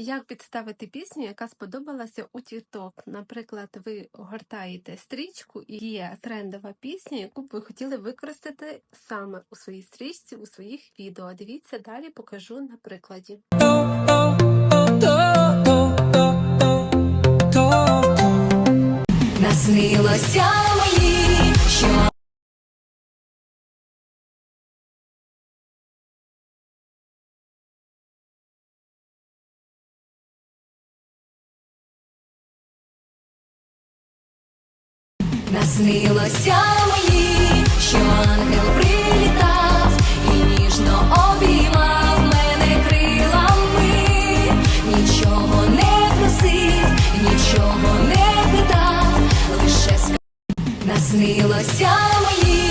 Як підставити пісню, яка сподобалася у TikTok? Наприклад, ви гортаєте стрічку і є трендова пісня, яку б ви хотіли використати саме у своїй стрічці, у своїх відео. Дивіться далі, покажу на прикладі. Наснилося наснилося мені, що ангел прилітав і ніжно обіймав мене крилами, нічого не просив, нічого не питав, лише наснилося мені.